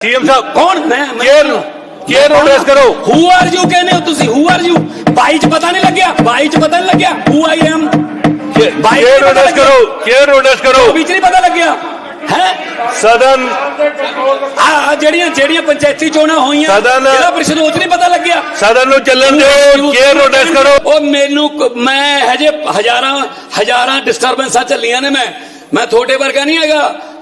CM ਸਾਹਿਬ ਕੌਣ ਮੈਂ ਮੈਂ- ਕੇਅਰ ਕੇਅਰ ਨੂੰ address ਕਰੋ ਹੂ ਆਰ ਯੂ ਕਹਿੰਦੇ ਹੋ ਤੁਸੀਂ ਹੂ ਆਰ ਯੂ ਬਾਈ ਚ ਪਤਾ ਨਹੀਂ ਲੱਗਿਆ ਬਾਈ ਚ ਪਤਾ ਨਹੀਂ ਲੱਗਿਆ ਹੂ ਆਈ ਐਮ ਬਾਈ ਕੇਅਰ ਨੂੰ address ਕਰੋ ਕੇਅਰ ਨੂੰ address ਕਰੋ ਵਿੱਚ ਨਹੀਂ ਪਤਾ ਲੱਗਿਆ ਹੈ ਸਦਨ ਆ ਜਿਹੜੀਆਂ ਜਿਹੜੀਆਂ ਪੰਚਾਇਤੀ ਚੋਣਾਂ ਹੋਈਆਂ ਸਦਨ- ਜਿਹੜਾ ਪ੍ਰੀਸ਼ਦ ਉਹ 'ਚ ਨਹੀਂ ਪਤਾ ਲੱਗਿਆ ਸਦਨ ਨੂੰ ਚੱਲਣ ਦਿਓ ਕੇਅਰ ਨੂੰ address ਕਰੋ ਉਹ ਮੈਨੂੰ ਕ- ਮੈਂ ਹਜੇ ਹਜ਼ਾਰਾਂ ਹਜ਼ਾਰਾਂ ਡਿਸਟਰਬੈਂਸਾਂ ਚੱਲੀਆਂ ਨੇ ਮੈਂ ਮੈਂ ਤੁਹਾਡੇ ਵਰਗਾ ਨਹੀਂ ਹੈਗਾ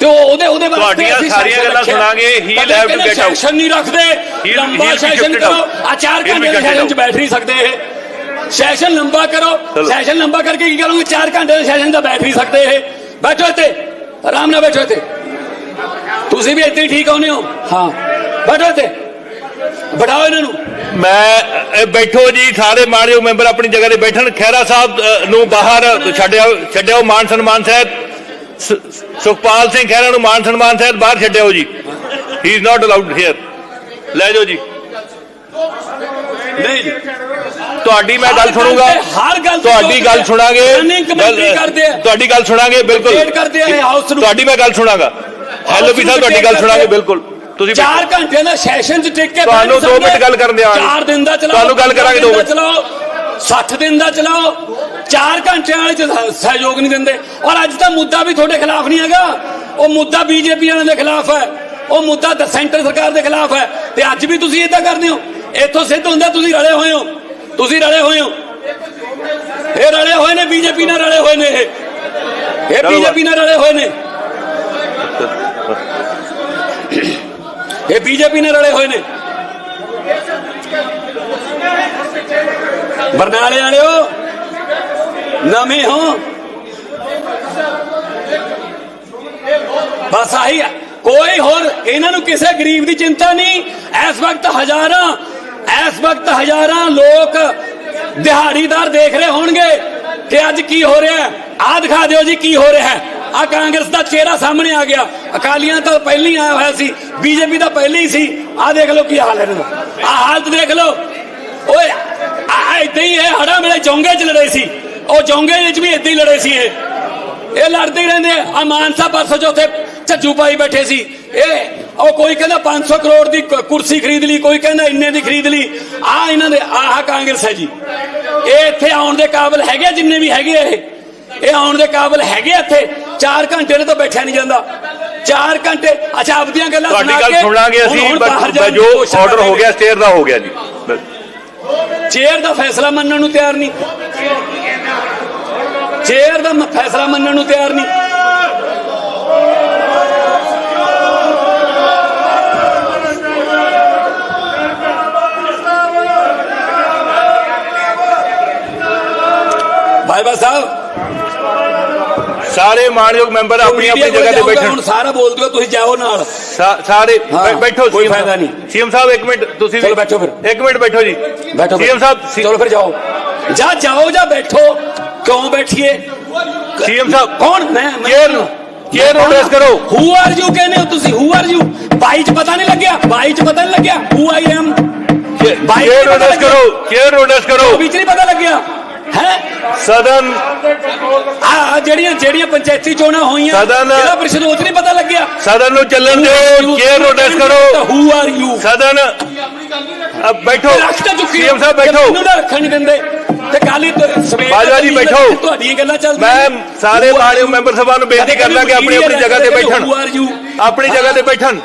ਤੇ ਉਹ ਉਹਦੇ ਉਹਦੇ ਵਾਸਤੇ ਤੁਹਾਡੀਆਂ ਸਾਰੀਆਂ ਗੱਲਾਂ। ਸੁਣਾਂਗੇ, have to ਕਹਿੰਦੇ get out. ਸੈਸ਼ਨ ਨਹੀਂ ਰੱਖਦੇ ਲੰਬਾ ਸੈਸ਼ਨ ਕਰੋ. ਆ ਚਾਰ He'll be ਘੰਟੇ ਦੇ ਸੈਸ਼ਨ ਚ. ਬੈਠ ਨਹੀਂ ਸਕਦੇ ਇਹ। ਸੈਸ਼ਨ ਲੰਬਾ ਕਰੋ। ਸੈਸ਼ਨ ਲੰਬਾ ਕਰਕੇ ਕੀ ਕਰੋਗੇ? 4 ਘੰਟੇ ਦੇ ਸੈਸ਼ਨ ਦਾ ਬੈਠ ਨਹੀਂ ਸਕਦੇ ਇਹ। ਬੈਠੋ ਇੱਥੇ। ਆਰਾਮ ਨਾਲ ਬੈਠੋ ਇੱਥੇ। ਤੁਸੀਂ ਵੀ ਇੱਥੇ ਹੀ ਠੀਕ ਆਉਨੇ ਹੋ। ਹਾਂ। ਬੈਠੋ ਇੱਥੇ। ਬਿਠਾਓ ਇਹਨਾਂ ਨੂੰ। ਮੈਂ ਬੈਠੋ ਜੀ ਸਾਰੇ ਮਾਣਯੋਗ ਮੈਂਬਰ ਆਪਣੀ ਜਗ੍ਹਾ ਤੇ ਬੈਠਣ। ਖਹਿਰਾ ਸਾਹਿਬ ਨੂੰ ਬਾਹਰ ਛੱਡਿਓ ਛੱਡਿਓ ਮਾਨ ਸਨਮਾਨ ਸਹਿਤ ਸ- ਸੁਖਪਾਲ ਸਿੰਘ ਖਹਿਰਾ ਨੂੰ ਮਾਨ ਸਨਮਾਨ ਸਹਿਤ ਬਾਹਰ ਛੱਡਿਓ ਜੀ। He is not allowed here ਲੈ ਜਾਓ ਜੀ। ਨਹੀਂ। ਤੁਹਾਡੀ ਮੈਂ ਗੱਲ ਸੁਣੂਗਾ। ਹਰ ਗੱਲ ਤੁਹਾਡੀ ਗੱਲ ਸੁਣਾਂਗੇ। ਆ। ਤੁਹਾਡੀ ਗੱਲ ਸੁਣਾਂਗੇ ਬਿਲਕੁਲ। ਆ ਤੁਹਾਡੀ ਮੈਂ ਗੱਲ ਸੁਣਾਗਾ। ਐਲਓਪੀ ਸਾਹਿਬ ਤੁਹਾਡੀ ਗੱਲ ਸੁਣਾਂਗੇ ਬਿਲਕੁਲ। ਤੁਸੀਂ 4 ਘੰਟੇ ਦਾ ਸੈਸ਼ਨ ਚ ਟਿਕ ਕੇ ਤੁਹਾਨੂੰ ਬੈਠ ਦੋ ਸਕਦੇ। ਮਿੰਟ ਗੱਲ ਕਰਨ ਦਿਓ। ਚਾਰ ਦਿਨ ਦਾ ਚਲਾਓ ਤੁਹਾਨੂੰ ਗੱਲ ਕਰਾਂਗੇ ਦੋ ਪੰਦਰਾਂ ਮਿੰਟ। 60 ਦਿਨ ਦਾ ਚਲਾਓ। 4 ਘੰਟਿਆਂ ਵਾਲੇ ਚ ਸਹਿਯੋਗ ਨਹੀਂ ਦਿੰਦੇ। ਔਰ ਅੱਜ ਦਾ ਮੁੱਦਾ ਵੀ ਤੁਹਾਡੇ ਖਿਲਾਫ ਨਹੀਂ ਹੈਗਾ। ਉਹ ਮੁੱਦਾ ਬੀਜੇਪੀ ਵਾਲਿਆਂ ਦੇ ਖਿਲਾਫ ਹੈ। ਉਹ ਮੁੱਦਾ ਤਾਂ ਸੈਂਟਰ ਸਰਕਾਰ ਦੇ ਖਿਲਾਫ ਹੈ। ਤੇ ਅੱਜ ਵੀ ਤੁਸੀਂ ਇਦਾਂ ਕਰਦੇ ਹੋ? ਇੱਥੋਂ ਸਿੱਧ ਹੁੰਦਾ ਤੁਸੀਂ ਰਲੇ ਹੋਏ ਹੋ। ਤੁਸੀਂ ਰਲੇ ਹੋਏ ਹੋ। ਇਹ ਰਲੇ ਹੋਏ ਨੇ ਬੀਜੇਪੀ ਨਾਲ ਰਲੇ ਹੋਏ ਨੇ ਇਹ। ਇਹ ਬੀਜੇਪੀ ਨਾਲ ਰਲੇ ਹੋਏ ਨੇ। ਇਹ ਬੀਜੇਪੀ ਨਾਲ ਰਲੇ ਹੋਏ ਨੇ। ਬਰਨਾਲੇ ਵਾਲਿਓ, ਨਵੇਂ ਹੋ। ਬਸ ਆਹੀ ਕੋਈ ਹੋਰ, ਇਹਨਾਂ ਨੂੰ ਕਿਸੇ ਗਰੀਬ ਦੀ ਚਿੰਤਾ ਨਹੀਂ। ਇਸ ਵਕਤ ਹਜ਼ਾਰਾਂ, ਇਸ ਵਕਤ ਹਜ਼ਾਰਾਂ ਲੋਕ ਦਿਹਾੜੀਦਾਰ ਦੇਖ ਰਹੇ ਹੋਣਗੇ ਕਿ ਅੱਜ ਕੀ ਹੋ ਰਿਹਾ ਹੈ। ਆਹ ਦਿਖਾ ਦਿਓ ਜੀ ਕੀ ਹੋ ਰਿਹਾ ਹੈ। ਆ ਕਾਂਗਰਸ ਦਾ ਚਿਹਰਾ ਸਾਹਮਣੇ ਆ ਗਿਆ। ਅਕਾਲੀਆਂ ਤਾਂ ਪਹਿਲਾਂ ਹੀ ਆਇਆ ਹੋਇਆ ਸੀ, ਬੀਜੇਪੀ ਤਾਂ ਪਹਿਲਾਂ ਹੀ ਸੀ। ਆਹ ਦੇਖ ਲਓ ਕੀ ਹਾਲ ਹੈ ਇਹਨਾਂ ਦਾ। ਆਹ ਹਾਲਤ ਦੇਖ ਲਓ। ਓਏ ਇਦਾਂ ਹੀ ਇਹ ਹੜਾ ਮੇਰੇ ਜੋਂਗੇ ਚ ਲੜੇ ਸੀ। ਉਹ ਜੋਂਗੇ ਵਿੱਚ ਵੀ ਇਦਾਂ ਹੀ ਲੜੇ ਸੀ ਇਹ। ਇਹ ਲੜਦੇ ਰਹਿੰਦੇ ਆ। ਮਾਨਸਾ ਪਰਸੋਂ ਚੌਥੇ ਝੱਜੂ ਪਾਈ ਬੈਠੇ ਸੀ। ਇਹ ਉਹ ਕੋਈ ਕਹਿੰਦਾ 500 ਕਰੋੜ ਦੀ ਕੁਰਸੀ ਖਰੀਦ ਲਈ ਕੋਈ ਕਹਿੰਦਾ ਇੰਨੇ ਦੀ ਖਰੀਦ ਲਈ। ਆ ਇਹਨਾਂ ਦੇ ਆਹ ਕਾਂਗਰਸ ਹੈ ਜੀ। ਇਹ ਇੱਥੇ ਆਉਣ ਦੇ ਕਾਬਿਲ ਹੈਗੇ ਜਿੰਨੇ ਵੀ ਹੈਗੇ ਇਹ। ਇਹ ਆਉਣ ਦੇ ਕਾਬਿਲ ਹੈਗੇ ਇੱਥੇ। 4 ਘੰਟੇ ਨੇ ਤਾਂ ਬੈਠਿਆ ਨਹੀਂ ਜਾਂਦਾ। 4 ਘੰਟੇ ਅੱਛਾ ਆਪਦੀਆਂ ਗੱਲਾਂ ਤੁਹਾਡੀ ਸੁਣਾ ਗੱਲ ਕੇ ਸੁਣਾਂਗੇ ਅਸੀਂ ਬਸ ਬਾਹਰ ਜਾਣ ਦੀ ਜੋ ਆਰਡਰ ਹੋ। ਗਿਆ ਸਟੇਅਰ ਦਾ ਹੋ ਗਿਆ ਜੀ। ਚੇਅਰ ਦਾ ਫੈਸਲਾ ਮੰਨਣ ਨੂੰ ਤਿਆਰ ਨਹੀਂ। ਚੇਅਰ ਦਾ ਫੈਸਲਾ ਮੰਨਣ ਨੂੰ ਤਿਆਰ ਨਹੀਂ। ਬਾਬਾ ਸਾਹਿਬ ਸਾਰੇ ਮਾਣਯੋਗ ਮੈਂਬਰ ਆਪਣੀ ਆਪਣੀ ਮੀਡੀਆ ਜਗ੍ਹਾ ਤੇ ਕੋਲ ਜਾਊਗਾ, ਬੈਠਣ ਹੁਣ ਸਾਰਾ ਬੋਲ ਦਿਓ ਤੁਸੀਂ ਜਾਓ ਨਾਲ। ਸਾ- ਸਾਰੇ ਹਾਂ, ਬੈ- ਬੈਠੋ ਕੋਈ CM ਫਾਇਦਾ ਸਾਹਿਬ। ਨਹੀਂ। CM ਸਾਹਿਬ ਇੱਕ ਮਿੰਟ ਤੁਸੀਂ ਚਲੋ ਬੈਠੋ ਫਿਰ। ਇੱਕ ਮਿੰਟ ਬੈਠੋ ਜੀ। ਬੈਠੋ ਫਿਰ। ਸੀਐਮ ਸਾਹਿਬ ਚਲੋ ਫਿਰ ਜਾਓ। ਜਾ ਜਾਓ ਜਾਂ ਬੈਠੋ। ਕਿਉਂ ਬੈਠੀਏ? ਸੀਐਮ ਸਾਹਿਬ ਕੌਣ? ਮੈਂ ਮੈਂ- ਕੇਅਰ ਨੂੰ ਕੇਅਰ ਨੂੰ address ਕਰੋ। ਹੂ ਆਰ ਯੂ ਕਹਿੰਦੇ ਹੋ ਤੁਸੀਂ? ਹੂ ਆਰ ਯੂ ਬਾਈ ਚ ਪਤਾ ਨਹੀਂ ਲੱਗਿਆ? ਬਾਈ ਚ ਪਤਾ ਨਹੀਂ ਲੱਗਿਆ? ਹੂ ਆਈ ਐਮ ਬਾਈ ਕੇਅਰ ਨੂੰ ਪਤਾ address ਲੱਗਿਆ। ਕਰੋ। ਕੇਅਰ ਨੂੰ address ਕਰੋ। ਹੈ? ਸਦਨ। ਆ ਜਿਹੜੀਆਂ ਜਿਹੜੀਆਂ ਪੰਚਾਇਤੀ ਚੋਣਾਂ ਹੋਈਆਂ ਸਦਨ- ਜ਼ਿਲ੍ਹਾ ਪ੍ਰੀਸ਼ਦ ਉਹ 'ਚ ਨਹੀਂ ਪਤਾ ਲੱਗਿਆ। ਸਦਨ ਨੂੰ ਚੱਲਣ ਦਿਓ ਚੇਅਰ ਨੂੰ ਡੈਸ ਕਰੋ। ਹੂ ਆਰ ਯੂ ਸਦਨ। ਅ, ਬੈਠੋ। ਰੱਖ ਤਾਂ ਚੁੱਕੀ ਸੀਐਮ ਸਾਹਿਬ ਤੇ ਬੈਠੋ। ਮੈਨੂੰ ਨਾ ਰੱਖਣ ਦਿੰਦੇ। ਤੇ ਕਾਲੀ ਸਵੇਰ ਬਾਜਵਾ ਜੀ, ਬੈਠੋ। ਤੁਹਾਡੀਆਂ ਗੱਲਾਂ ਚੱਲਦੀਆਂ ਮੈਂ ਸਾਰੇ ਮਾਣਯੋਗ ਮੈਂਬਰ ਸਭਾ ਨੂੰ ਬੇਨਤੀ ਕਰਦਾ ਕਿ ਆਪਣੀ ਆਪਣੀ ਜਗ੍ਹਾ ਤੇ ਬੈਠਣ। ਹੂ ਆਰ ਯੂ ਆਪਣੀ ਜਗ੍ਹਾ ਤੇ ਬੈਠਣ।